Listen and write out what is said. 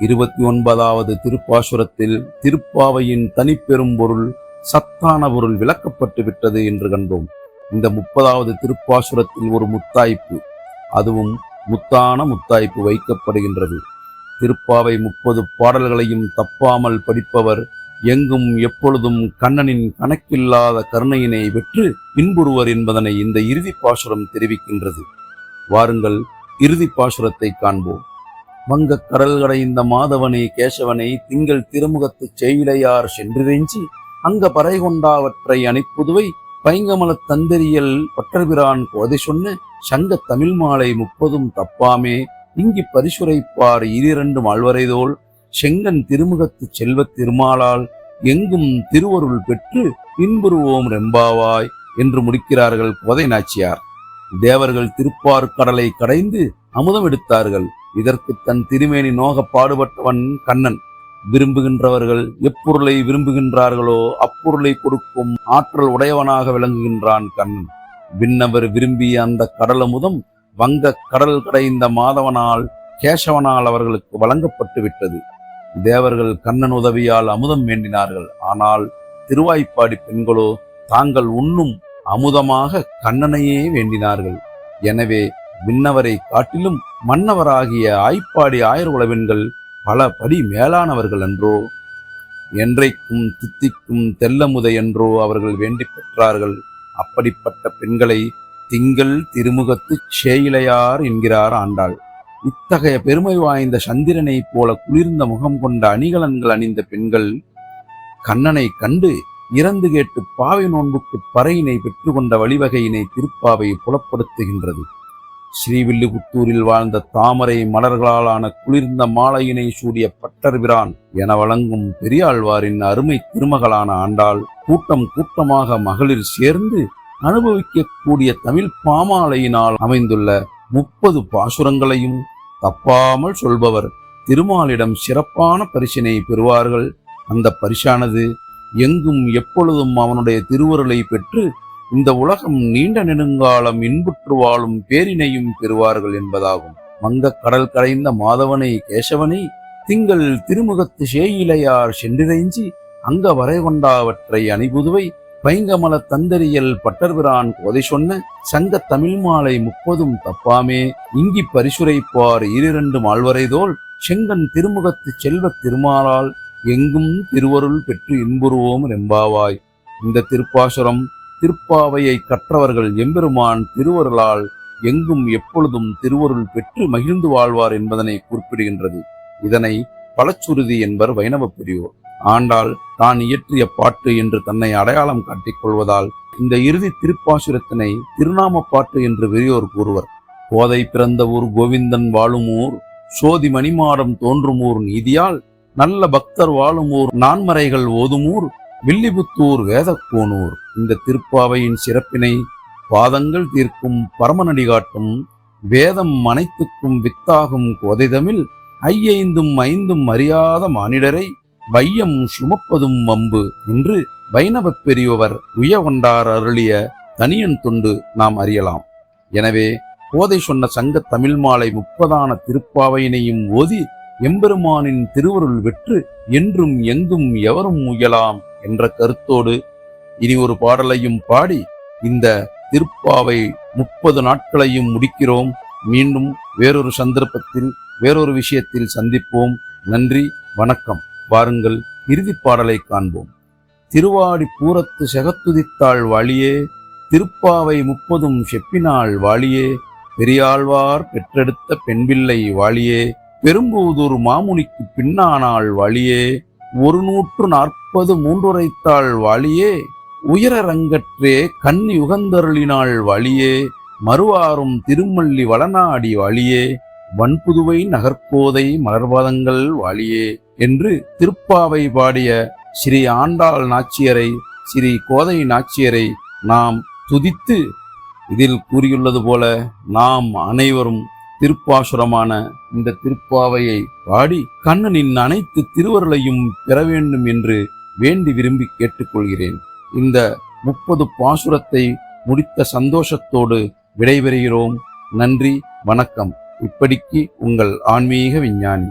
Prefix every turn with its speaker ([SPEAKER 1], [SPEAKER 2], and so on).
[SPEAKER 1] இருபத்தி ஒன்பதாவது திருப்பாசுரத்தில் திருப்பாவையின் தனிப்பெரும் பொருள் சத்தான பொருள் விளக்கப்பட்டு விட்டது என்று கண்டோம். இந்த முப்பதாவது திருப்பாசுரத்தில் ஒரு முத்தாய்ப்பு அதுவும் முத்தான முத்தாய்ப்பு வைக்கப்படுகின்றது. திருப்பாவை முப்பது பாடல்களையும் தப்பாமல் படிப்பவர் எங்கும் எப்பொழுதும் கண்ணனின் கணக்கில்லாத கருணையினை பெற்று பின்புறுவர் என்பதனை இந்த இறுதி பாசுரம் தெரிவிக்கின்றது. வாருங்கள் இறுதி பாசுரத்தை காண்போம். வங்கக் கடல்கடைந்த மாதவனே கேசவனை திங்கள் திருமுகத்துச் செய்விலையார் சென்றிறைஞ்சி அங்க பறை கொண்டாவற்றை அணிப்புதுவை பைங்கமலத் தந்தரியல் பற்றபிரான் கோதை சொன்ன சங்க தமிழ் மாலை முப்பதும் தப்பாமே இங்கி பரிசுரைப்பார் இரிரண்டு ஆழ்வரைதோல் செங்கன் திருமுகத்துச் செல்வத் திருமாலால் எங்கும் திருவருள் பெற்று பின்புறுவோம் ரெம்பாவாய் என்று முடிக்கிறார்கள் கோதை நாச்சியார். தேவர்கள் திருப்பார் கடலை கடைந்து அமுதம் எடுத்தார்கள். இதற்கு தன் திருமேனி நோக பாடுபட்டவன் கண்ணன். விரும்புகின்றவர்கள் எப்பொருளை விரும்புகின்றார்களோ அப்பொருளை கொடுக்கும் ஆற்றல் உடையவனாக விளங்குகின்றான் கண்ணன். விண்ணவர் விரும்பிய அந்த கடலமுதம் வங்க கடல் கடைந்த மாதவனால் கேசவனால் அவர்களுக்கு வழங்கப்பட்டு விட்டது தேவர்கள் கண்ணன் உதவியால் அமுதம் வேண்டினார்கள். ஆனால் திருவாய்ப்பாடி பெண்களோ தாங்கள் உண்ணும் அமுதமாக கண்ணனையே வேண்டினார்கள். எனவே விண்ணவரை காட்டிலும் மன்னவராகிய ஆய்ப்பாடி ஆயர் உளவெண்கள் பல படி மேலானவர்கள் என்றோ என்றைக்கும் தித்திக்கும் தெல்லமுதை என்றோ அவர்கள் வேண்டி பெற்றார்கள். அப்படிப்பட்ட பெண்களை திங்கள் திருமுகத்து சேயிலையார் என்கிறார் ஆண்டாள். இத்தகைய பெருமை வாய்ந்த சந்திரனைப் போல குளிர்ந்த முகம் கொண்ட அணிகலன்கள் அணிந்த பெண்கள் கண்ணனை கண்டு இறந்து கேட்டு பாவை நோன்புக்கு பறையினை பெற்றுக்கொண்ட வழிவகையினை திருப்பாவை புலப்படுத்துகின்றது. ஸ்ரீவில்லிபுத்தூரில் வாழ்ந்த தாமரை மலர்களாலான குளிர்ந்த மாலையினை சூடிய பட்டர்பிரான் என வழங்கும் பெரியாழ்வாரின் அருமை திருமகளான ஆண்டாள் கூட்டம் கூட்டமாக மகளிர் சேர்ந்து அனுபவிக்கக்கூடிய தமிழ் பாமாலையினால் அமைந்துள்ள முப்பது பாசுரங்களையும் தப்பாமல் சொல்பவர் திருமாலிடம் சிறப்பான பரிசினை பெறுவார்கள். அந்த பரிசானது எங்கும் எப்பொழுதும் அவனுடைய திருவருளை பெற்று இந்த உலகம் நீண்ட நெடுங்காலம் இன்புற்று வாழும் பேரினையும் பெறுவார்கள் என்பதாகும். மங்க கடல் கடைந்த மாதவனை கேசவனை திங்கள் திருமுகத்து சேயிலையார் சென்றிறைஞ்சி அங்க வரை கொண்டாவற்றை அணிபுதுவை பைங்கமல தந்தரியல் பட்டர்பிரான் கோதை சொன்ன சங்க தமிழ் மாலை முப்பதும் தப்பாமே இங்கி பரிசுரைப்பார் ஈரிரண்டு மால்வரைதோள் செங்கன் திருமுகத்து செல்வத் திருமாலால் எங்கும் திருவருள் பெற்று இன்புறுவோம் ரெம்பாவாய். இந்த திருப்பாசுரம் திருப்பாவையை கற்றவர்கள் எம்பெருமான் திருவருளால் எங்கும் எப்பொழுதும் திருவருள் பெற்று மகிழ்ந்து வாழ்வார் என்பதனை குறிப்பிடுகின்றது. இதனை பலச்சுருதி என்பர் வைணவ பெரியோர் ஆண்டாள் தான் இயற்றிய பாட்டு என்று தன்னை அடையாளம் காட்டிக் கொள்வதால் இந்த இறுதி திருப்பாசுரத்தினை திருநாம பாட்டு என்று பெரியோர் கூறுவர். கோதை பிறந்த ஊர் கோவிந்தன் வாழும் ஊர் சோதி மணிமாடம் தோன்றும் ஊர் நீதியால் நல்ல பக்தர் வாழும் ஊர் நான்மறைகள் ஓதுமூர் வில்லிபுத்தூர் வேதக்கோனூர் இந்த திருப்பாவையின் சிறப்பினை பாதங்கள் தீர்க்கும் பரமநடி காட்டும் வேதம் அனைத்துக்கும் வித்தாகும் கோதை தமிழ் ஐயைந்தும் ஐந்தும் அறியாத மானிடரை வையம் சுமப்பதும் வம்பு என்று வைணவப் பெரியவர் உயவண்டார் அருளிய தனியன் தொண்டு நாம் அறியலாம். எனவே கோதை சொன்ன சங்க தமிழ் மாலை முப்பதான திருப்பாவையினையும் ஓதி எம்பெருமானின் திருவருள் வெற்று என்றும் எங்கும் எவரும் முயலாம் என்ற கருத்தோடு இனி ஒரு பாடலையும் பாடி இந்த திருப்பாவை முப்பது நாட்களையும் முடிக்கிறோம். மீண்டும் வேறொரு சந்தர்ப்பத்தில் வேறொரு விஷயத்தில் சந்திப்போம். நன்றி வணக்கம். வாருங்கள் இறுதி பாடலை காண்போம். திருவாடி பூரத்து செகத்துதித்தாள் வாழியே திருப்பாவை முப்பதும் செப்பினாள் வாழியே பெரியாழ்வார் பெற்றெடுத்த பெண்பிள்ளை வாழியே பெரும்பூதூர் மாமுனிக்கு பின்னானாள் வாழியே ஒரு நூற்று நாற்பது மூன்றுரைத்தாள் வாழியே உயரரங்கற்றே கண்ணி உகந்தருளினாள் வழியே மறுவாரும் திருமல்லி வளநாடி வழியே வன்புதுவை நகர்கோதை மலர்பாதங்கள் வாழியே என்று திருப்பாவை பாடிய ஸ்ரீ ஆண்டாள் நாச்சியரை ஸ்ரீ கோதை நாச்சியரை நாம் துதித்து இதில் கூறியுள்ளது போல நாம் அனைவரும் திருப்பாசுரமான இந்த திருப்பாவையை பாடி கண்ணனின் அனைத்து திருவருளையும் பெற வேண்டும் என்று வேண்டி விரும்பி கேட்டுக்கொள்கிறேன். இந்த முப்பது பாசுரத்தை முடித்த சந்தோஷத்தோடு விடைபெறுகிறோம். நன்றி வணக்கம். இப்படிக்கு உங்கள் ஆன்மீக விஞ்ஞானி.